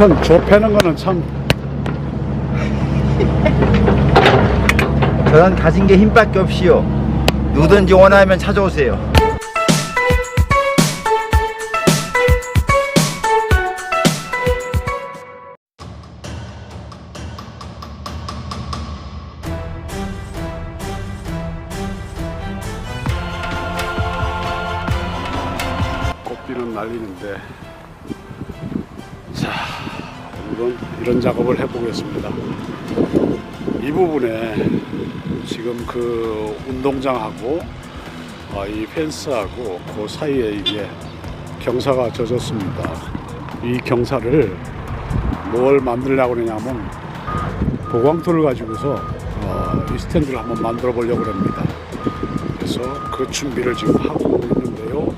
하여튼 좁혀는 거는 참 저는 가진 게 힘밖에 없이요. 누든지 원하면 찾아오세요. 작업을 해 보겠습니다. 이 부분에 지금 그 운동장하고 어, 이 펜스하고 그 사이에 이게 경사가 젖었습니다. 이 경사를 뭘 만들려고 그러냐면 보광토를 가지고서 어, 이 스탠드를 한번 만들어 보려고 합니다. 그래서 그 준비를 지금 하고 있는데요.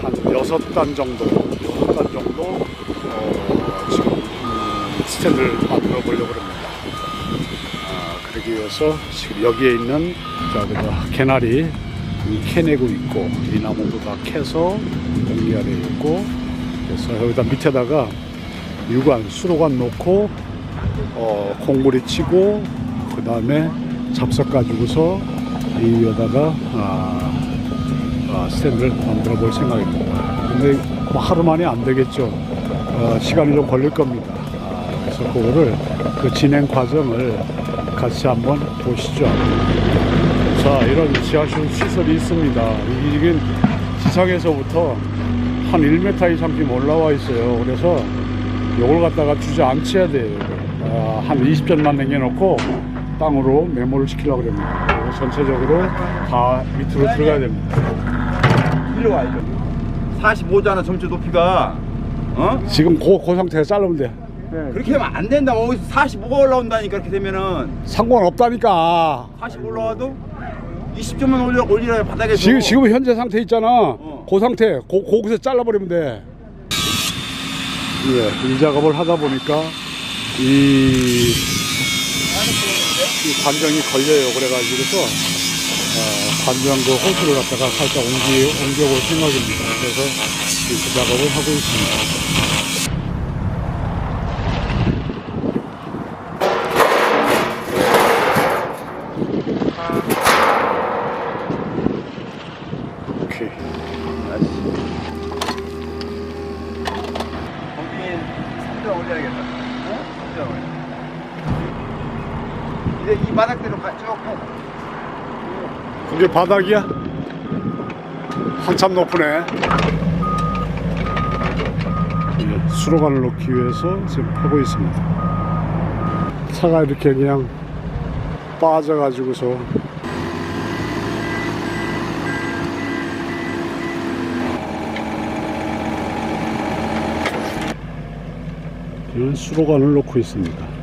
한 여섯 단 정도, 여섯 단 정도 어, 지금 음, 스탠드를 만들어 보려고 합니다. 아, 그러기 위해서 지금 여기에 있는 자, 그저 개나리 이 캐내고 있고 이 나무도 다 캐서 공기가 되어 있고 그래서 여기다 밑에다가 유관, 수로관 놓고 어, 콩물이 치고 그 다음에 잡석 가지고서 이 위에다가 아, 아, 스탠드를 만들어 볼 생각입니다. 근데 뭐 하루 만에 안 되겠죠. 어, 시간이 좀 걸릴 겁니다. 아, 그래서 그거를 그 진행 과정을 같이 한번 보시죠. 자, 이런 지하실 시설이 있습니다. 이게 지상에서부터 한 1m 이상 지금 올라와 있어요. 그래서 요걸 갖다가 주저앉혀야 돼요. 아, 한 20전만 남겨놓고 땅으로 메모를 시키려고 합니다. 전체적으로 다 밑으로 들어가야 됩니다. 일로 와, 일로. 45잖아, 전체 높이가. 어? 지금 그, 그 상태에서 자르면 돼. 그렇게 하면 안 된다. 어디서 45가 올라온다니까, 그렇게 되면은. 상관없다니까. 40 올라와도 20점만 올려, 올리라, 바닥에서. 지금, 지금 현재 상태 있잖아. 어. 그 상태, 그, 거기서 잘라버리면 돼. 예, 이 작업을 하다 보니까 이, 이 관정이 걸려요. 그래가지고서 어, 관정 그 호수를 갖다가 살짝 옮기, 옮겨볼 생각입니다. 그래서 이 작업을 하고 있습니다. 오케이. 거기에 3점 올려야겠다. 어? 3점 이제 이 바닥대로 가, 쭉 해. 그게 바닥이야? 한참 높으네. 예, 수로관을 놓기 위해서 지금 하고 있습니다. 차가 이렇게 그냥 빠져가지고서 이런 수로관을 놓고 있습니다.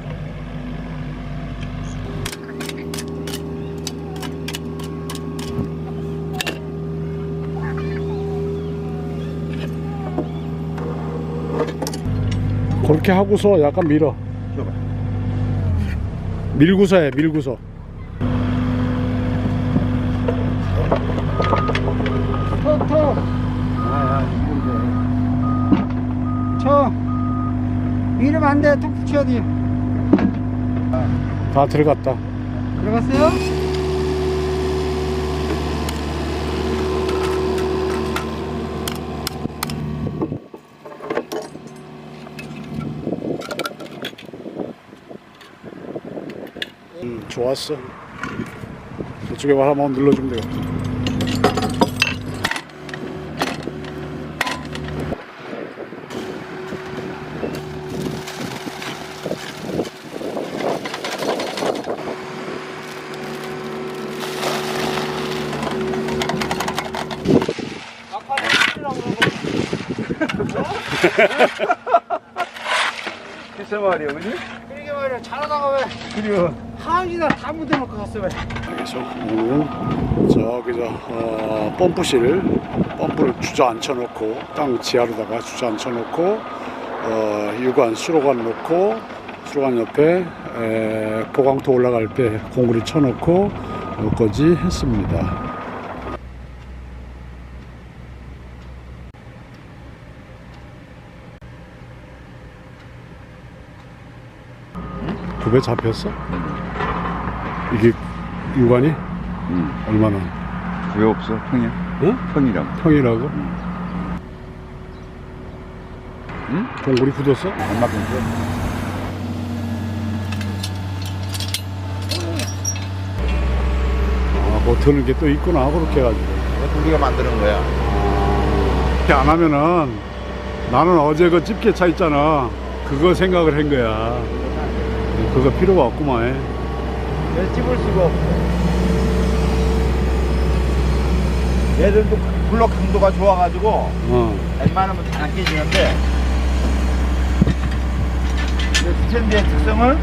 그렇게 하고서 약간 밀어. 밀고서 해, 밀고서. 톡, 톡. 아, 쳐. 이러면 안 돼. 톡 붙여야 돼. 다 들어갔다. 들어갔어요? 음, 좋았어. 이쪽에 와 한번 눌러주면 되겠다. 글쎄 말이야, 그지? 그러게 말이야. 잘하다가 왜 그리고 하은이나 다 묻어놓고 갔어 왜? 그래서 오늘은 저기 저 어, 펌프실 펌프를 주저앉혀 놓고 땅 지하로다가 주저앉혀 놓고 어, 유관 수로관 놓고 수로관 옆에 에, 보강토 올라갈 때 공구리 쳐놓고 여기까지 했습니다. 굽에 잡혔어? 이게 유관이 응. 얼마나? 왜 없어? 평이야? 응? 평이라고. 평이라고? 응? 동굴이 굳었어? 얼마큼 줘? 아, 뭐 드는 게 또 있구나 그렇게 해가지고 우리가 만드는 거야. 이렇게 안 하면은 나는 어제 그 집게 차 있잖아 그거 생각을 한 거야 그거 필요가 없구만 왜 찝을 수가 없어? 얘들도 블럭 강도가 좋아가지고 어. 웬만하면 다안 깨지는데 스탠드의 특성은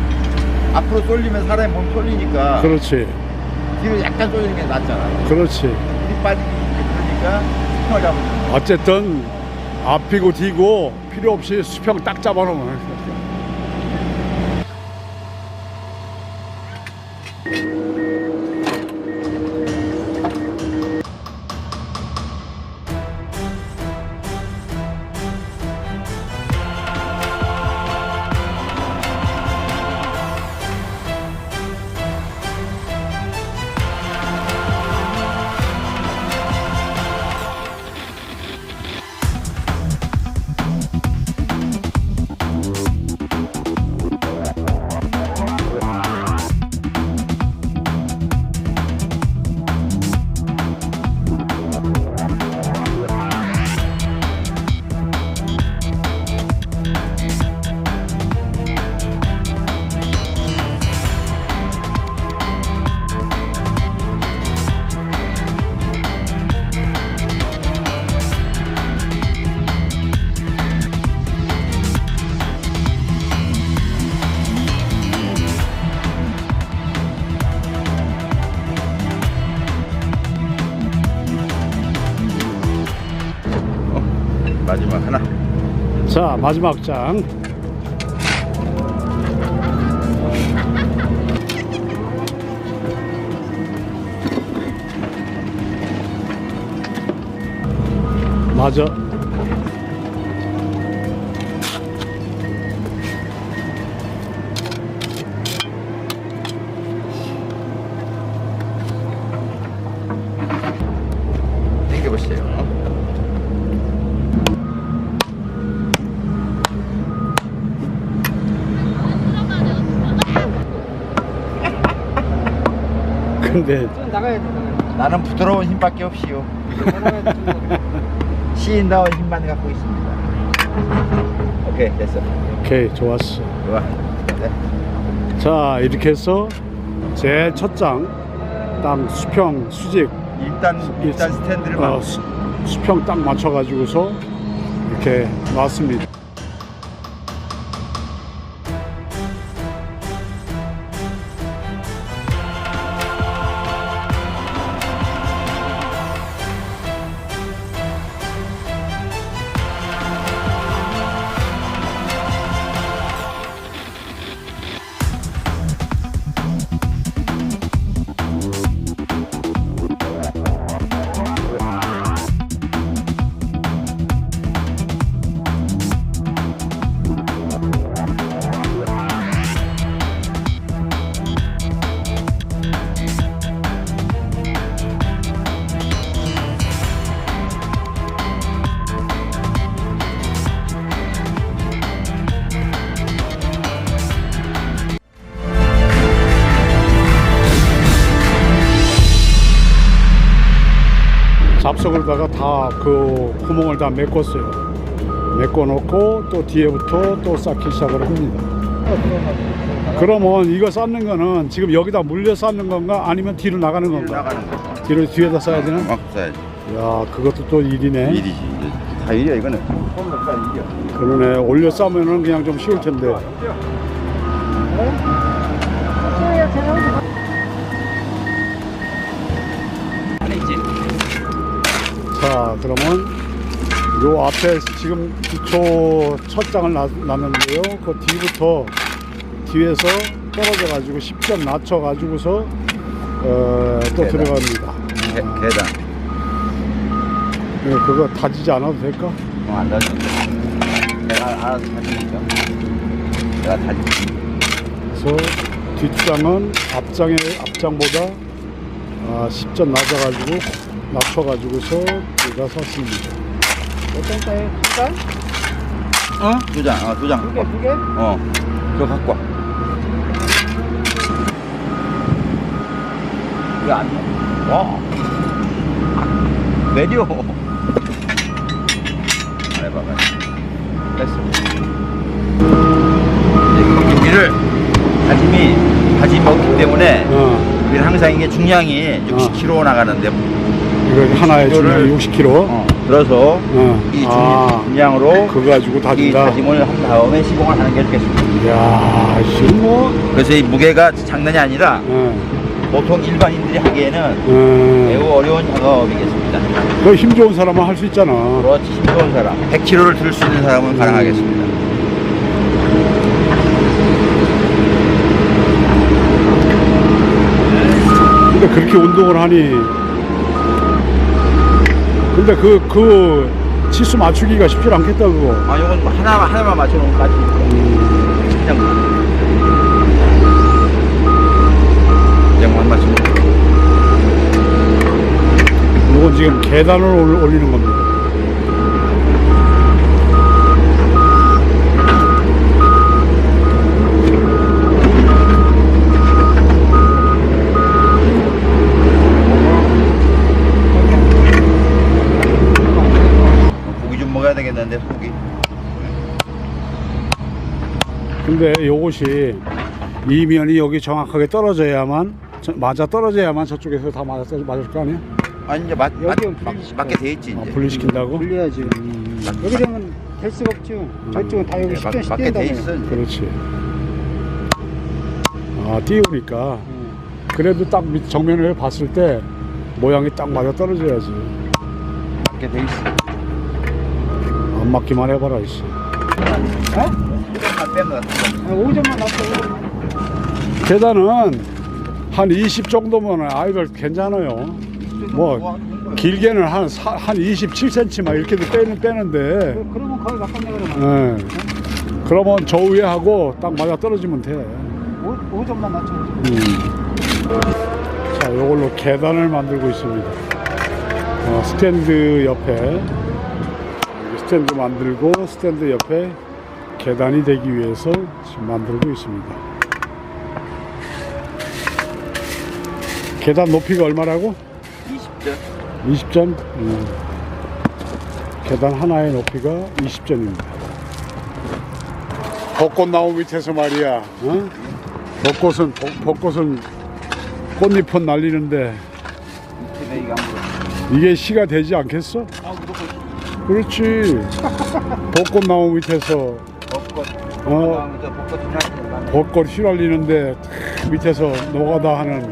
앞으로 쏠리면 사람이 몸 쏠리니까 그렇지 뒤로 약간 쏠리는 게 낫잖아. 그렇지 힘 빠지기 그러니까 스팅을 잡으면 어쨌든 앞이고 뒤고 필요 없이 수평 딱 잡아놓으면 마지막 장. 맞아 근데 좀 나가야 돼. 나는 부드러운 힘밖에 없이요. 나가야 돼. 좀. 시인다운 힘만 갖고 있습니다. 오케이 됐어. 오케이 좋았어 좋아. 네. 자 이렇게 해서 제 첫장땅 수평 수직 일단 일단 스탠드를 어, 막 수, 수평 딱 맞춰 가지고서 이렇게 놨습니다. 잡석을다가 다 그 구멍을 다 메꿨어요. 메꿔 놓고 또 뒤에부터 또 쌓기 시작을 합니다. 그러면 이거 쌓는 거는 지금 여기다 물려 쌓는 건가 아니면 뒤로 나가는 건가? 뒤로 뒤에다 쌓아야 되나? 막 써야지. 야 그것도 또 일이네. 일이지. 이제 다 일이야 이거는. 그러네 올려 싸면은 그냥 좀 쉬울 텐데. 자 그러면 요 앞에 지금 기초 첫 장을 놨, 놨는데요 그 뒤부터 뒤에서 떨어져 가지고 10점 낮춰 가지고서 어, 또 계단. 들어갑니다 계, 계단. 예, 그거 다지지 않아도 될까? 어, 안 다져. 내가 알아서 다지니까. 내가 다지. 그래서 뒷장은 앞장의 앞장보다 아, 10점 낮아가지고 낮춰가지고서 제가 샀습니다. 어떤 거예요? 두 달? 어? 두 장, 어, 두 장. 두 개, 두 개? 어, 그거 갖고 와. 이거 안 돼. 와. 내려. 안 해봐, 봐. 됐어. 이제 여기를 다짐이, 다짐이 없기 때문에 어, 우리는 항상 이게 중량이 60kg 나가는데 이거 하나에 중량이 60kg. 어, 들어서 어. 이 중, 아, 중량으로 그거 가지고 이 다진다. 다짐을 한 다음에 시공을 하는 게 좋겠습니다. 이야, 지금 뭐, 그래서 이 무게가 장난이 아니라 어, 보통 일반인들이 하기에는 어, 매우 어려운 작업이겠습니다. 그힘 좋은 사람은 할 수 있잖아. 그렇지 힘 좋은 사람 100kg를 들 수 있는 사람은 가능하겠습니다. 근데 그렇게 운동을 하니. 근데 그, 그, 치수 맞추기가 쉽지 않겠다, 그거. 아 이건 뭐 하나 하나만 그냥만 그냥만 맞추면 이건 지금 계단을 올- 올리는 겁니다. 고기 좀 먹어야 되겠는데 고기. 근데 요것이 이 면이 여기 정확하게 떨어져야만, 저- 맞아 떨어져야만 저쪽에서 다 맞아, 맞을 거 아니야? 아니 이제 맞, 맞, 여기는 맞, 분리시켜. 맞게 돼 있지 아, 이제. 분리시킨다고? 분리해야지. 음, 여기 되면 될 수가 없죠. 저쪽은 다 여기 네, 맞, 10점 맞게 돼. 있어. 이제. 그렇지. 아, 띄우니까. 그래도 딱 밑- 정면을 봤을 때 모양이 딱 맞아 떨어져야지. 맞게 돼 있어. 안 맞기만 해봐라, 이씨. 어? 안 빼면 돼. 아, 5점만 났어. 5점. 계단은 한 20 정도면 아이들 괜찮아요. 뭐, 길게는 한, 사, 한 27cm 막 이렇게도 빼는, 빼는데. 그- 그러면 거의 가깝네 그러면. 예. 그러면 저 위에 하고 딱 맞아 떨어지면 돼. 5, 5점만 낮춰. 5점. 음. 자, 이걸로 계단을 만들고 있습니다. 어, 스탠드 옆에 스탠드 만들고 스탠드 옆에 계단이 되기 위해서 지금 만들고 있습니다. 계단 높이가 얼마라고? 20점. 20점? 음. 계단 하나의 높이가 20점입니다. 벚꽃나무 밑에서 말이야. 어? 벚꽃은 벚- 벚꽃은 꽃잎은 날리는데 이게 시가 되지 않겠어? 그렇지. 벚꽃 나무 밑에서 벚꽃. 어. 벚꽃 벚꽃 좀 하시는 벚꽃 휘날리는데 탁 밑에서 노가다 하는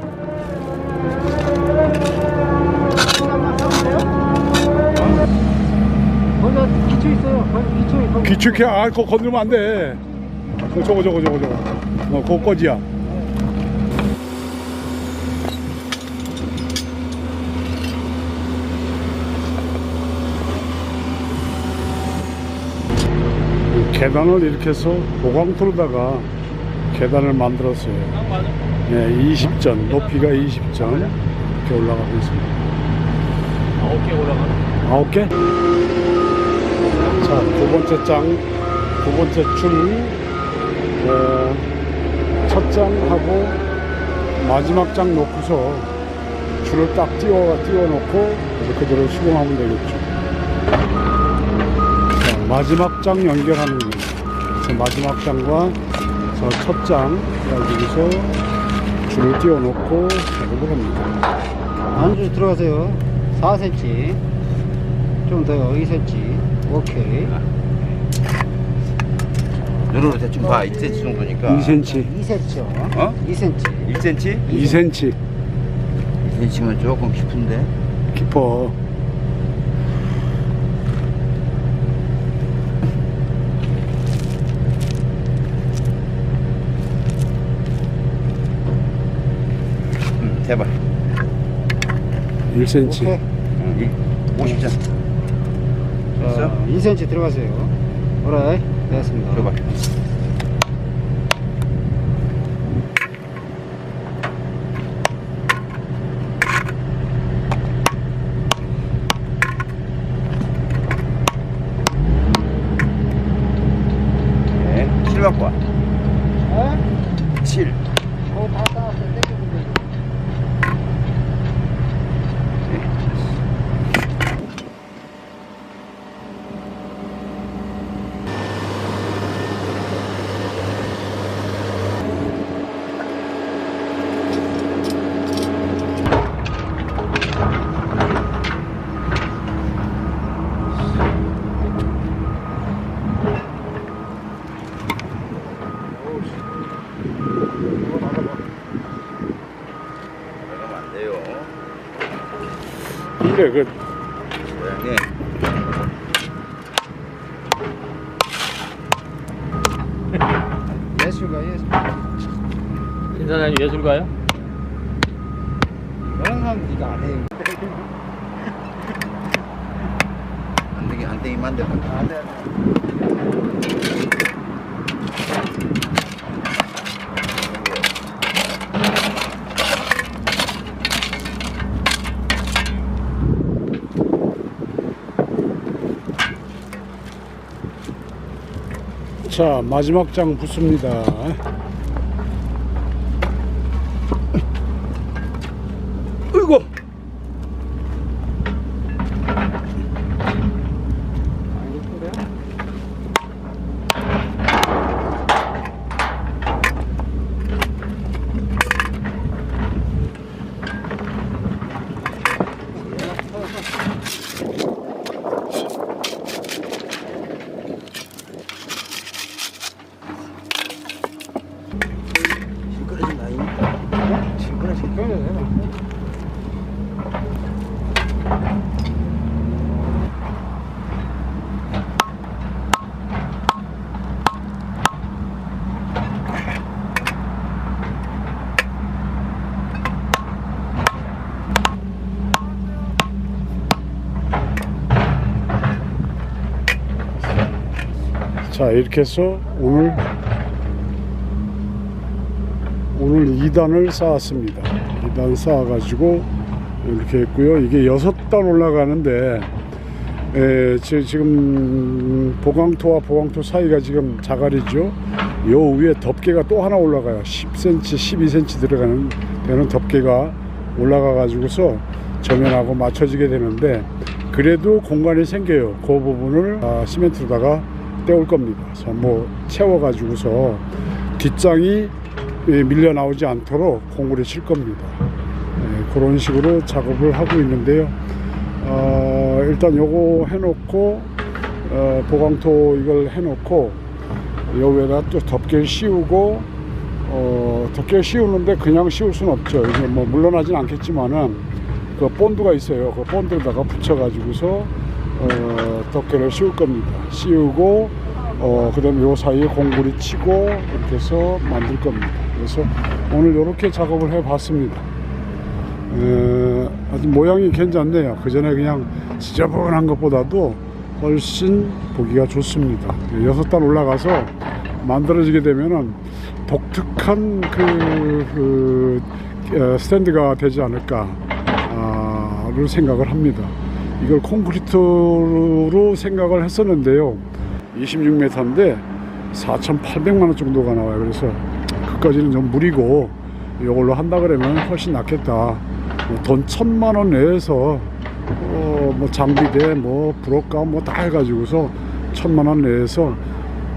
거기가 기초 있어요. 거기 기초에 거기. 귀축해. 아, 그거 건들면 안 돼. 어, 저거 저거 저거 저거. 어, 그거지야. 계단을 이렇게 해서 보강토로다가 계단을 만들었어요. 네, 20전, 높이가 20전 이렇게 올라가고 있습니다. 아홉 개 올라가네. 아홉 개? 자, 두 번째 장, 두 번째 줄, 어, 첫 장하고 마지막 장 놓고서 줄을 딱 띄워, 띄워 놓고 이제 그대로 시공하면 되겠죠. 자, 마지막 장 연결하는 거예요. 그래서 마지막 장과 저 첫 장, 여기서 줄을 띄워 놓고 작업을 합니다. 안주 들어가세요. 4cm. 좀 더요. 2cm. 오케이. 눈으로 대충 봐 2cm 정도니까 2cm, 2cm. 어? 2cm. 1cm? 2cm 2cm면 조금 깊은데 깊어. 응 제발 1cm. 오케이. 응, 50점 됐어? 자, 2cm 들어가세요. 오라이. 됐습니다. 줘봐 갖고 와. 어? 7. 그거 다 따왔어. 땡기면 돼. 들어가면 안 돼요. 근데 그 고양이. 사장님 예술가요? 영상 네가 안 해. 안 되게 안 되기만 안 돼. 안 돼. 자 마지막 장 붙습니다. 으이구 시끄러진다. 이. 시끄러지. 그러면 되나? 자 이렇게 해서 오늘 오늘 2단을 쌓았습니다. 2단 쌓아 가지고 이렇게 했고요. 이게 6단 올라가는데 에, 지- 지금 보강토와 보강토 사이가 지금 자갈이죠. 요 위에 덮개가 또 하나 올라가요. 10cm 12cm 들어가는 되는 덮개가 올라가 가지고서 정면하고 맞춰지게 되는데 그래도 공간이 생겨요. 그 부분을 아, 시멘트로다가 떼올 겁니다. 뭐 채워가지고서 뒷장이 예, 밀려 나오지 않도록 공구를 칠 겁니다. 예, 그런 식으로 작업을 하고 있는데요. 어, 일단 요거 해놓고 어, 보강토 이걸 해놓고 요 위에다 또 덮개를 씌우고 어, 덮개를 씌우는데 그냥 씌울 수는 없죠. 이게 뭐 물러나진 않겠지만은 그 본드가 있어요. 그 본드에다가 붙여가지고서 어, 덮개를 씌울 겁니다 씌우고 어, 그 다음에 요 사이에 공구리 치고 이렇게 해서 만들 겁니다 그래서 오늘 이렇게 작업을 해 봤습니다 에, 아주 모양이 괜찮네요. 그 전에 그냥 지저분한 것보다도 훨씬 보기가 좋습니다. 여섯 단 올라가서 만들어지게 되면은 독특한 그, 그 어, 스탠드가 되지 않을까를 생각을 합니다. 이걸 콘크리트로 생각을 했었는데요. 26m인데 4,800만 원 정도가 나와요. 그래서 그까지는 좀 무리고 이걸로 한다 그러면 훨씬 낫겠다. 뭐돈 천만 원 내에서 어, 뭐 장비대 뭐 브로카 뭐 다 해가지고서 천만 원 내에서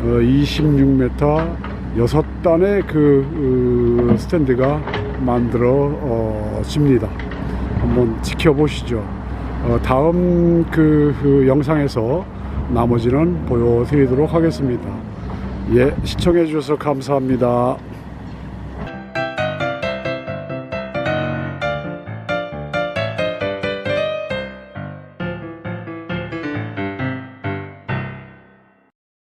어, 26m 여섯 단의 그, 그 스탠드가 만들어집니다. 한번 지켜보시죠. 어, 다음 그, 그 영상에서 나머지는 보여드리도록 하겠습니다. 예, 시청해 주셔서 감사합니다.